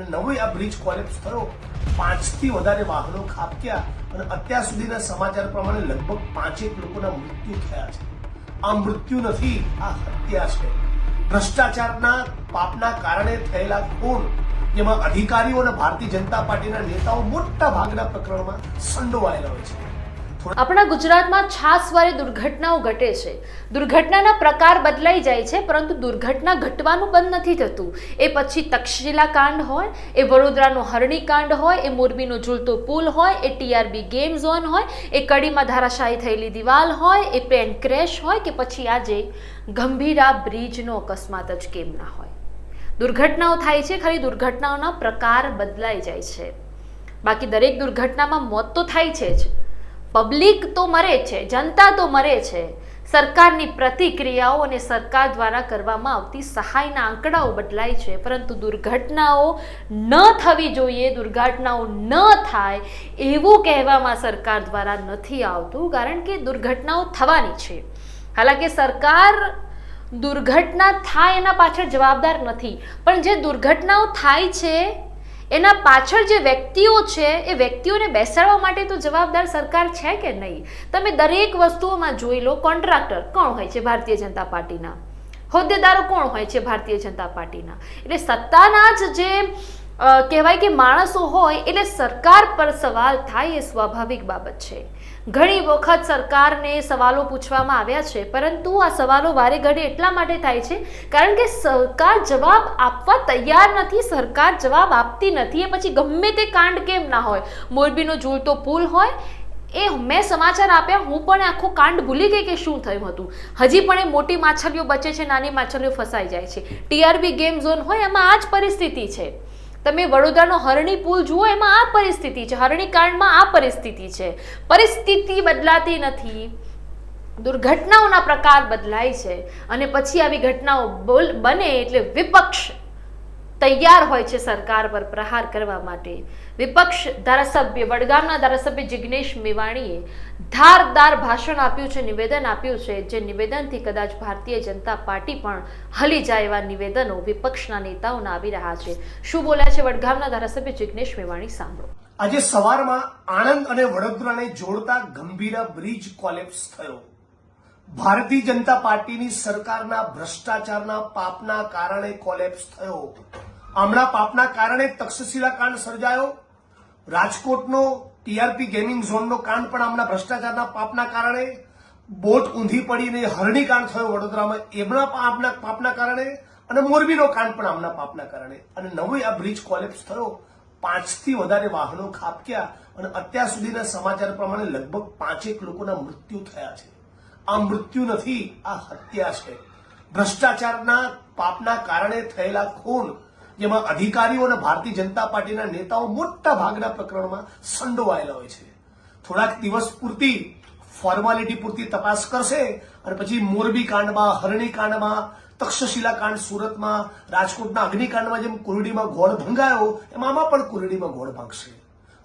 અને નવો આ બ્રિજ કોલેપ્સ થયો, પાંચથી વધારે વાહનો ખાબક્યા અને અત્યાર સુધીના સમાચાર પ્રમાણે લગભગ પાંચેક લોકોના મૃત્યુ થયા છે. આ મૃત્યુ નથી, આ હત્યા છે. ભ્રષ્ટાચારના પાપના કારણે થયેલા ખૂન, જેમાં અધિકારીઓ અને ભારતીય જનતા પાર્ટીના નેતાઓ મોટા ભાગના પ્રકરણમાં સંડોવાયેલા હોય છે. આપણા ગુજરાતમાં છાસવારે દુર્ઘટનાઓ ઘટે છે. દુર્ઘટનાના પ્રકાર બદલાઈ જાય છે, પરંતુ દુર્ઘટના ઘટવાનું બંધ નથી થતું. એ પછી તક્ષશિલા કાંડ હોય, એ વડોદરાનો હરણી કાંડ હોય, એ મોરબીનો ઝૂલતો પુલ હોય, એ ટીઆરબી ગેમ ઝોન હોય, એ કડીમાં ધારાશાયી થયેલી દિવાલ હોય, એ પ્લેન ક્રેશ હોય કે પછી આજે ગંભીરા બ્રિજનો અકસ્માત જ કેમ ના હોય. દુર્ઘટનાઓ થાય છે, ખાલી દુર્ઘટનાઓના પ્રકાર બદલાઈ જાય છે. બાકી દરેક દુર્ઘટનામાં મોત તો થાય છે જ. પબ્લિક તો મરે છે, જનતા તો મરે છે. સરકારની પ્રતિક્રિયાઓ અને સરકાર દ્વારા કરવામાં આવતી સહાયના આંકડાઓ બદલાય છે, પરંતુ દુર્ઘટનાઓ ન થવી જોઈએ, દુર્ઘટનાઓ ન થાય એવું કહેવામાં સરકાર દ્વારા નથી આવતું, કારણ કે દુર્ઘટનાઓ થવાની છે. હાલાકે સરકાર દુર્ઘટના થાય એના પાછળ જવાબદાર નથી, પણ જે દુર્ઘટનાઓ થાય છે એના પાછળ જે વ્યક્તિઓ છે, એ વ્યક્તિઓને બેસાડવા માટે તો જવાબદાર સરકાર છે કે નહીં? તમે દરેક વસ્તુઓમાં જોઈ લો, કોન્ટ્રાક્ટર કોણ હોય છે ભારતીય જનતા પાર્ટીના? હોદ્દેદારો કોણ હોય છે ભારતીય જનતા પાર્ટીના? એટલે સત્તાના જ જે કહેવાય કે માણસો હોય એટલે સરકાર પર સવાલ થાય એ સ્વાભાવિક બાબત છે. ઘણી વખત સરકારને સવાલો પૂછવામાં આવ્યા છે, પરંતુ આ સવાલો વારે ઘડે એટલા માટે થાય છે કારણ કે સરકાર જવાબ આપવા તૈયાર નથી, સરકાર જવાબ આપતી નથી, એ પછી ગમે તે કાંડ કેમ ના હોય. મોરબીનો ઝૂલતો પુલ હોય, એ મેં સમાચાર આપ્યા, હું પણ આખો કાંડ ભૂલી ગઈ કે શું થયું હતું. હજી પણ એ મોટી માછલીઓ બચે છે, નાની માછલીઓ ફસાઈ જાય છે. ટીઆરબી ગેમ ઝોન હોય, એમાં આ જ પરિસ્થિતિ છે. તમે વડોદરાનો હરણી પુલ જુઓ, એમાં આ પરિસ્થિતિ છે. હરણી કાંડમાં આ પરિસ્થિતિ છે. પરિસ્થિતિ બદલાતી નથી. દુર્ઘટનાઓના પ્રકાર બદલાય છે. અને પછી આવી ઘટનાઓ બોલ, બને એટલે વિપક્ષ તૈયાર હોય છે સરકાર પર પ્રહાર કરવા માટે. વિપક્ષ ધારાસભ્ય, વડગામના ધારાસભ્ય જિગ્નેશ મેવાણીએ ધારદાર ભાષણ આપ્યું છે, નિવેદન આપ્યું છે, જે નિવેદનથી કદાચ ભારતીય જનતા પાર્ટી પણ હલી જાય એવા નિવેદનો વિપક્ષના નેતાઓના આવી રહ્યા છે. શું બોલ્યા છે વડગામના ધારાસભ્ય જિગ્નેશ મેવાણી સાંભળો. આજે સવારમાં આણંદ અને વડોદરાને જોડતા ગંભીરા બ્રિજ કોલેપ્સ થયો. ભારતીય જનતા પાર્ટીની સરકારના ભ્રષ્ટાચારના પાપના કારણે કોલેપ્સ થયો. આમના પાપના કારણે તક્ષશિલા કાંડ સર્જાયો. રાજકોટનો ટીઆરપી ગેમિંગ ઝોનનો કાંડ પણ આમના ભ્રષ્ટાચારના પાપના કારણે. બોટ ઊંધી પડીને હરણી કાંડ થયો વડોદરામાં એમના આપના પાપના કારણે અને મોરબીનો કાંડ પણ આમના પાપના કારણે. અને નવો આ બ્રિજ કોલેપ્સ થયો. પાંચથી વધારે વાહનો ખાબક્યા અને અત્યાર સુધીના સમાચાર પ્રમાણે લગભગ પાંચેક લોકોના મૃત્યુ થયા છે. આ મૃત્યુ નથી, આ હત્યા છે. ભ્રષ્ટાચારના પાપના કારણે થયેલા ખૂન જેમાં અધિકારીઓ અને ભારતીય જનતા પાર્ટીના નેતાઓ મોટા ભાગના પ્રકરણમાં સંડોવાયેલા હોય છે. થોડાક દિવસ પૂરતી ફોર્માલિટી પૂરતી તપાસ કરશે અને પછી મોરબી કાંડમાં, હરણી કાંડમાં, તક્ષશિલા કાંડ સુરતમાં, રાજકોટના અગ્નિકાંડમાં જેમ કુરડીમાં ગોળ ભંગાયો, એમ આમાં પણ કુરડીમાં ગોળ ભાંગશે.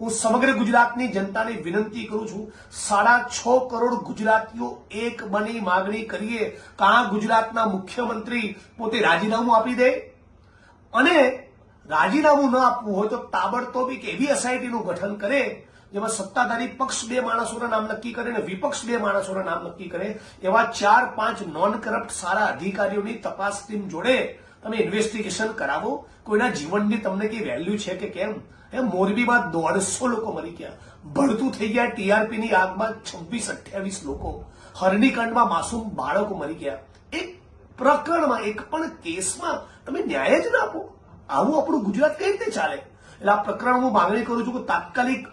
હું સમગ્ર ગુજરાતની જનતાને વિનંતી કરું છું, સાડા છ કરોડ ગુજરાતીઓ એક બની માગણી કરીએ. કાં ગુજરાતના મુખ્યમંત્રી પોતે રાજીનામું આપી દે? અને રાજીનામું ન આપવું હોય તો તાબડતોબ એક એવી એસઆઈટીનું ગઠન કરે, જેમાં સત્તાધારી પક્ષ બે માણસોના નામ નક્કી કરે અને વિપક્ષ બે માણસોના નામ નક્કી કરે, એવા ચાર પાંચ નોન કરપ્ટ સારા અધિકારીઓની તપાસ ટીમ જોડે તમે ઇન્વેસ્ટિગેશન કરાવો. કોઈના જીવનની તમને કઈ વેલ્યુ છે કે કેમ? એ મોરબીમાં દોઢસો લોકો મરી ગયા. ભળતું થઈ ગયા ટીઆરપીની આગમાં છવ્વીસ અઠ્યાવીસ લોકો. હરણીકાંડમાં માસૂમ બાળકો મરી ગયા. એક પ્રકરણમાં એક પણ કેસમાં તમે ન્યાય જ ના આપો. આવું આપણું ગુજરાત કઈ રીતે ચાલે? એટલે આ પ્રકરણ હું માંગણી કરું છું કે તાત્કાલિક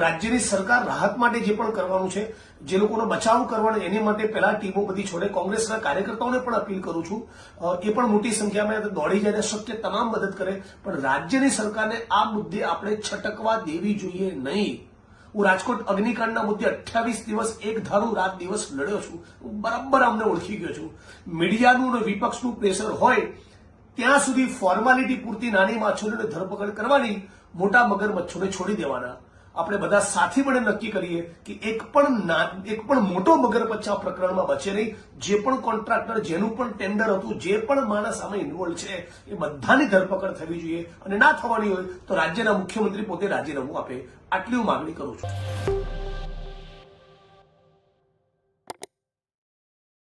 રાજ્યની સરકાર રાહત માટે જે પણ કરવાનું છે, જે લોકોનો બચાવ કરવાનો એની માટે પહેલા ટીમો બધી છોડે. કોંગ્રેસના કાર્યકર્તાઓને પણ અપીલ કરું છું. એ પણ મોટી સંખ્યામાં દોડી જાય શક્ય તમામ મદદ કરે. પણ રાજ્યની સરકારને આ મુદ્દે આપણે છટકવા દેવી જોઈએ નહીં. હું રાજકોટ અગ્નિકાંડના મુદ્દે અઠ્યાવીસ દિવસ એક ધારું રાત દિવસ લડ્યો છું. હું બરાબર અમને ઓળખી ગયો છું. મીડિયાનું અને વિપક્ષનું પ્રેશર હોય, ત્યાં સુધી ફોર્માલિટી પૂરતી નાની માછલીઓને ધરપકડ કરવાની મોટા મગરમચ્છોને છોડી દેવાના. આપણે બધા સાથે મળે નક્કી કરીએ કે એક પણ એક પણ મોટો મગરપચ્છા પ્રકરણમાં બચે નહીં. જે પણ કોન્ટ્રાક્ટર, જેનું પણ ટેન્ડર હતું, જે પણ માણસ આમાં ઇન્વોલ્વ છે, એ બધાની ધરપકડ થવી જોઈએ. અને ના થવાની હોય તો રાજ્યના મુખ્યમંત્રી પોતે રાજીનામું આપે. આટલી હું માગણી કરું છું.